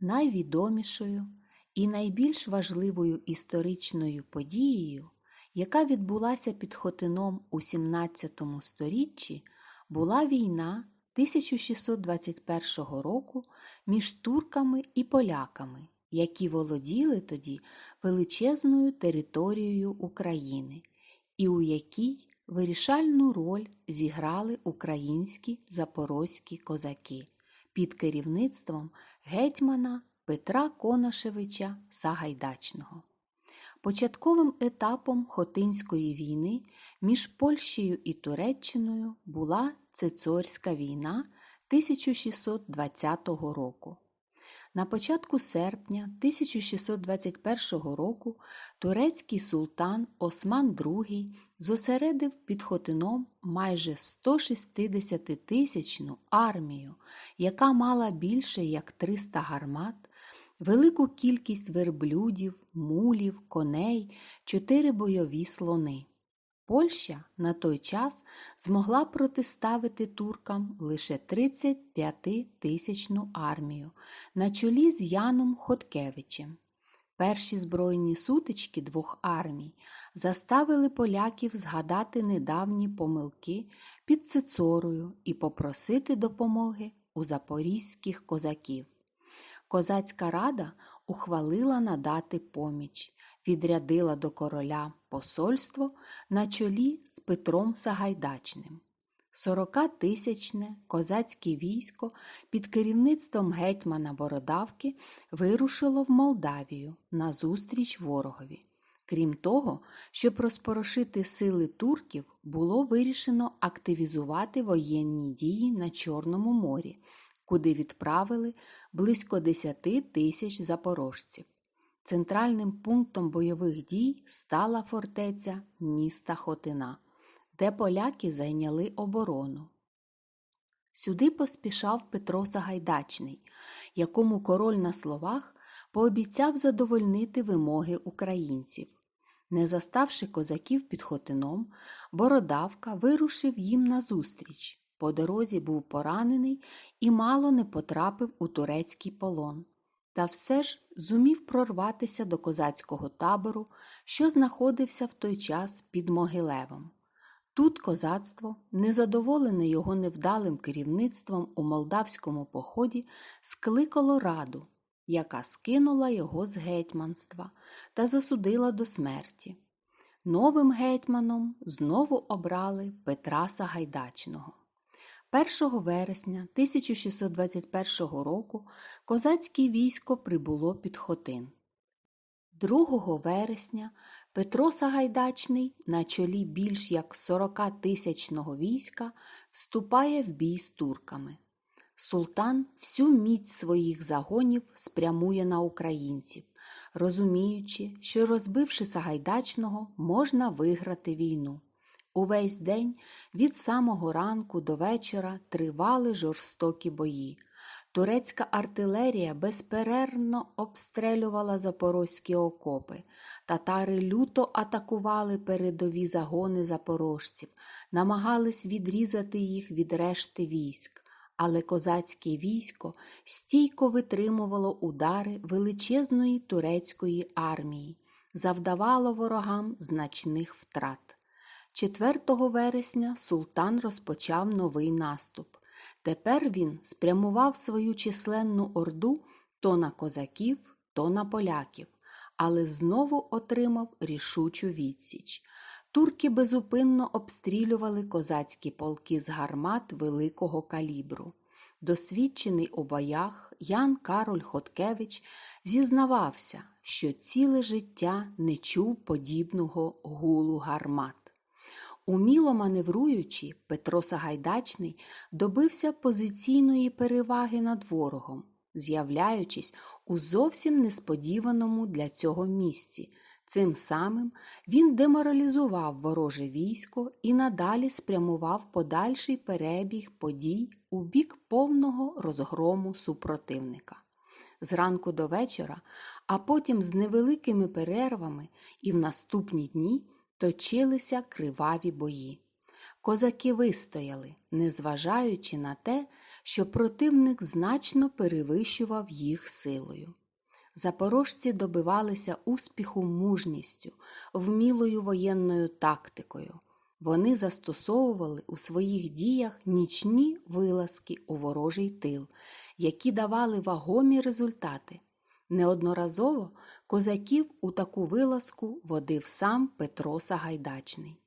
найвідомішою і найбільш важливою історичною подією, яка відбулася під Хотином у 17 сторіччі, була війна 1621 року між турками і поляками, які володіли тоді величезною територією України, і у якій вирішальну роль зіграли українські запорозькі козаки під керівництвом гетьмана Петра Конашевича Сагайдачного. Початковим етапом Хотинської війни між Польщею і Туреччиною була Цицорська війна 1620 року. На початку серпня 1621 року турецький султан Осман II зосередив під Хотином майже 160-тисячну армію, яка мала більше як 300 гармат, велику кількість верблюдів, мулів, коней, чотири бойові слони. Польща на той час змогла протиставити туркам лише 35-тисячну армію на чолі з Яном Хоткевичем. Перші збройні сутички двох армій заставили поляків згадати недавні помилки під Цицорою і попросити допомоги у запорізьких козаків. Козацька рада ухвалила надати поміч, відрядила до короля посольство на чолі з Петром Сагайдачним. Сорокатисячне козацьке військо під керівництвом гетьмана Бородавки вирушило в Молдавію на зустріч ворогові. Крім того, щоб розпорошити сили турків, було вирішено активізувати воєнні дії на Чорному морі, куди відправили близько 10 тисяч запорожців. Центральним пунктом бойових дій стала фортеця міста Хотина, де поляки зайняли оборону. Сюди поспішав Петро Сагайдачний, якому король на словах пообіцяв задовольнити вимоги українців. Не заставши козаків під Хотином, Бородавка вирушив їм назустріч. По дорозі був поранений і мало не потрапив у турецький полон. Та все ж зумів прорватися до козацького табору, що знаходився в той час під Могилевом. Тут козацтво, незадоволене його невдалим керівництвом у молдавському поході, скликало раду, яка скинула його з гетьманства та засудила до смерті. Новим гетьманом знову обрали Петра Сагайдачного. 1 вересня 1621 року козацьке військо прибуло під Хотин. 2 вересня Петро Сагайдачний на чолі більш як 40-тисячного війська вступає в бій з турками. Султан всю міць своїх загонів спрямує на українців, розуміючи, що розбивши Сагайдачного, можна виграти війну. Увесь день від самого ранку до вечора тривали жорстокі бої. Турецька артилерія безперервно обстрелювала запорозькі окопи. Татари люто атакували передові загони запорожців, намагались відрізати їх від решти військ. Але козацьке військо стійко витримувало удари величезної турецької армії, завдавало ворогам значних втрат. 4 вересня султан розпочав новий наступ. Тепер він спрямував свою численну орду то на козаків, то на поляків, але знову отримав рішучу відсіч. Турки безупинно обстрілювали козацькі полки з гармат великого калібру. Досвідчений у боях Ян Кароль Хоткевич зізнавався, що ціле життя не чув подібного гулу гармат. Уміло маневруючи, Петро Сагайдачний добився позиційної переваги над ворогом, з'являючись у зовсім несподіваному для цього місці. Цим самим він деморалізував вороже військо і надалі спрямував подальший перебіг подій у бік повного розгрому супротивника. Зранку до вечора, а потім з невеликими перервами і в наступні дні точилися криваві бої. Козаки вистояли, незважаючи на те, що противник значно перевищував їх силою. Запорожці добивалися успіху мужністю, вмілою воєнною тактикою. Вони застосовували у своїх діях нічні вилазки у ворожий тил, які давали вагомі результати. Неодноразово козаків у таку вилазку водив сам Петро Сагайдачний.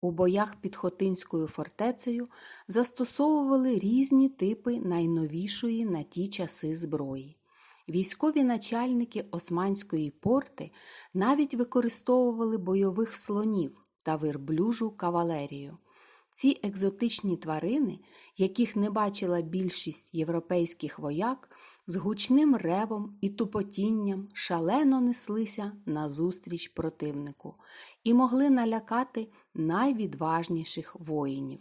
У боях під Хотинською фортецею застосовували різні типи найновішої на ті часи зброї. Військові начальники Османської порти навіть використовували бойових слонів та верблюжу кавалерію. Ці екзотичні тварини, яких не бачила більшість європейських вояк, з гучним ревом і тупотінням шалено неслися назустріч противнику і могли налякати найвідважніших воїнів.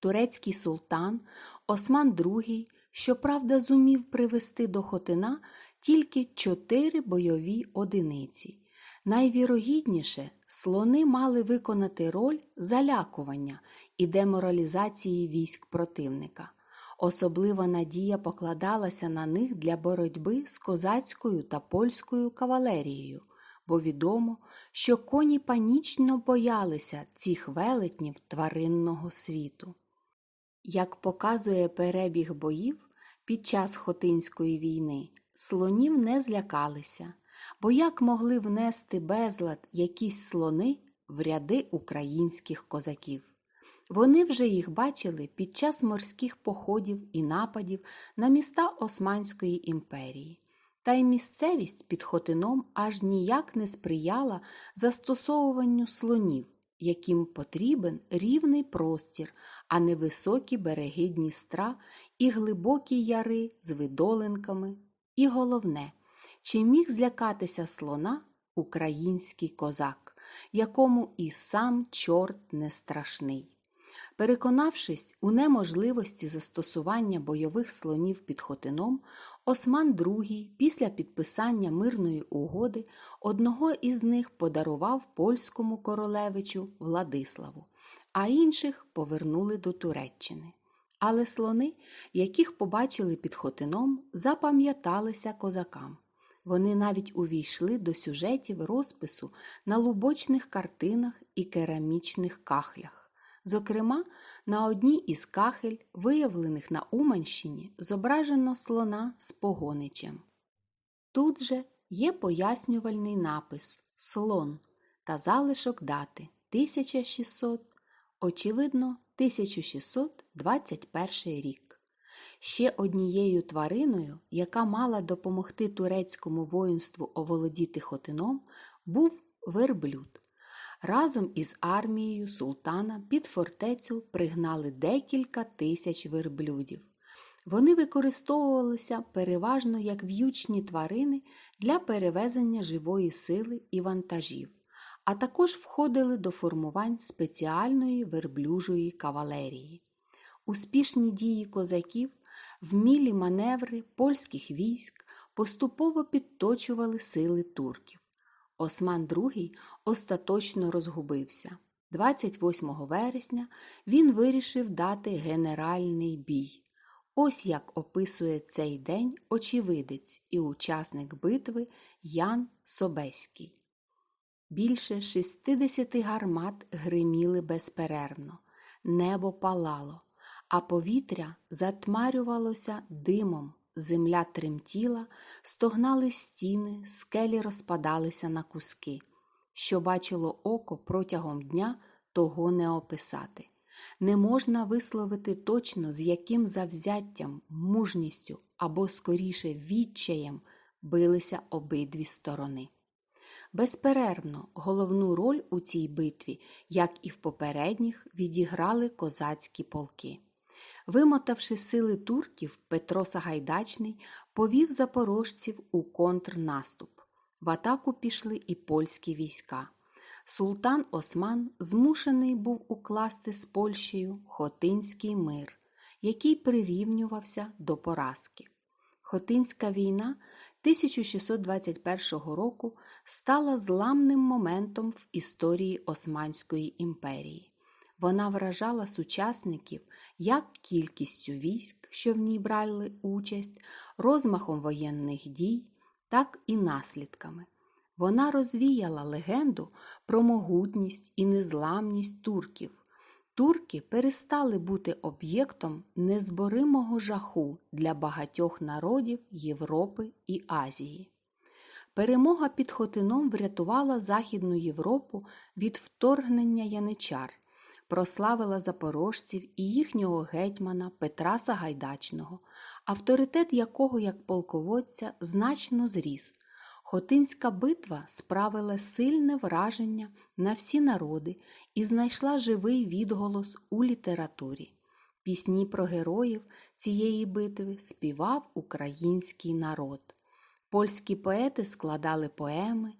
Турецький султан Осман II, щоправда, зумів привести до Хотина тільки чотири бойові одиниці. Найвірогідніше, слони мали виконати роль залякування і деморалізації військ противника. Особлива надія покладалася на них для боротьби з козацькою та польською кавалерією, бо відомо, що коні панічно боялися цих велетнів тваринного світу. Як показує перебіг боїв під час Хотинської війни, слонів не злякалися, бо як могли внести безлад якісь слони в ряди українських козаків. Вони вже їх бачили під час морських походів і нападів на міста Османської імперії. Та й місцевість під Хотином аж ніяк не сприяла застосовуванню слонів, яким потрібен рівний простір, а не високі береги Дністра і глибокі яри з видолинками. І головне, чи міг злякатися слона український козак, якому і сам чорт не страшний. Переконавшись у неможливості застосування бойових слонів під Хотином, Осман II після підписання мирної угоди одного із них подарував польському королевичу Владиславу, а інших повернули до Туреччини. Але слони, яких побачили під Хотином, запам'яталися козакам. Вони навіть увійшли до сюжетів розпису на лубочних картинах і керамічних кахлях. Зокрема, на одній із кахель, виявлених на Уманщині, зображено слона з погоничем. Тут же є пояснювальний напис Слон та залишок дати 1600, очевидно, 1621 рік. Ще однією твариною, яка мала допомогти турецькому воїнству оволодіти Хотином, був верблюд. Разом із армією султана під фортецю пригнали декілька тисяч верблюдів. Вони використовувалися переважно як в'ючні тварини для перевезення живої сили і вантажів, а також входили до формувань спеціальної верблюжої кавалерії. Успішні дії козаків, вмілі маневри польських військ поступово підточували сили турків. Осман II остаточно розгубився. 28 вересня він вирішив дати генеральний бій. Ось як описує цей день очевидець і учасник битви Ян Собеський. Більше 60 гармат гриміли безперервно, небо палало, а повітря затмарювалося димом, земля тремтіла, стогнали стіни, скелі розпадалися на куски. Що бачило око протягом дня, того не описати. Не можна висловити точно, з яким завзяттям, мужністю або, скоріше, відчаєм билися обидві сторони. Безперервно, головну роль у цій битві, як і в попередніх, відіграли козацькі полки. Вимотавши сили турків, Петро Сагайдачний повів запорожців у контрнаступ. В атаку пішли і польські війська. Султан Осман змушений був укласти з Польщею Хотинський мир, який прирівнювався до поразки. Хотинська війна 1621 року стала зламним моментом в історії Османської імперії. Вона вражала сучасників як кількістю військ, що в ній брали участь, розмахом воєнних дій, так і наслідками. Вона розвіяла легенду про могутність і незламність турків. Турки перестали бути об'єктом незборимого жаху для багатьох народів Європи і Азії. Перемога під Хотином врятувала Західну Європу від вторгнення яничар, прославила запорожців і їхнього гетьмана Петра Сагайдачного, авторитет якого як полководця значно зріс. Хотинська битва справила сильне враження на всі народи і знайшла живий відголос у літературі. Пісні про героїв цієї битви співав український народ. Польські поети складали поеми,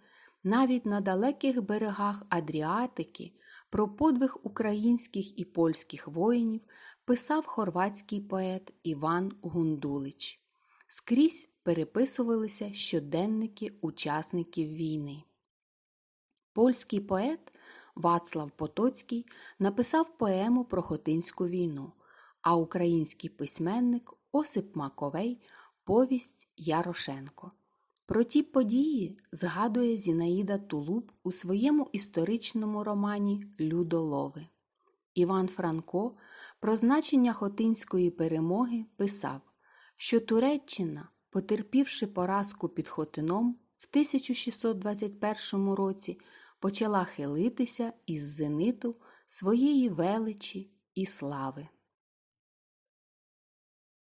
навіть на далеких берегах Адріатики про подвиг українських і польських воїнів писав хорватський поет Іван Гундулич. Скрізь переписувалися щоденники учасників війни. Польський поет Вацлав Потоцький написав поему про Хотинську війну, а український письменник Осип Маковей повість Ярошенко. Про ті події згадує Зінаїда Тулуб у своєму історичному романі Людолови. Іван Франко про значення Хотинської перемоги писав, що Туреччина, потерпівши поразку під Хотином в 1621 році, почала хилитися із зениту своєї величі і слави.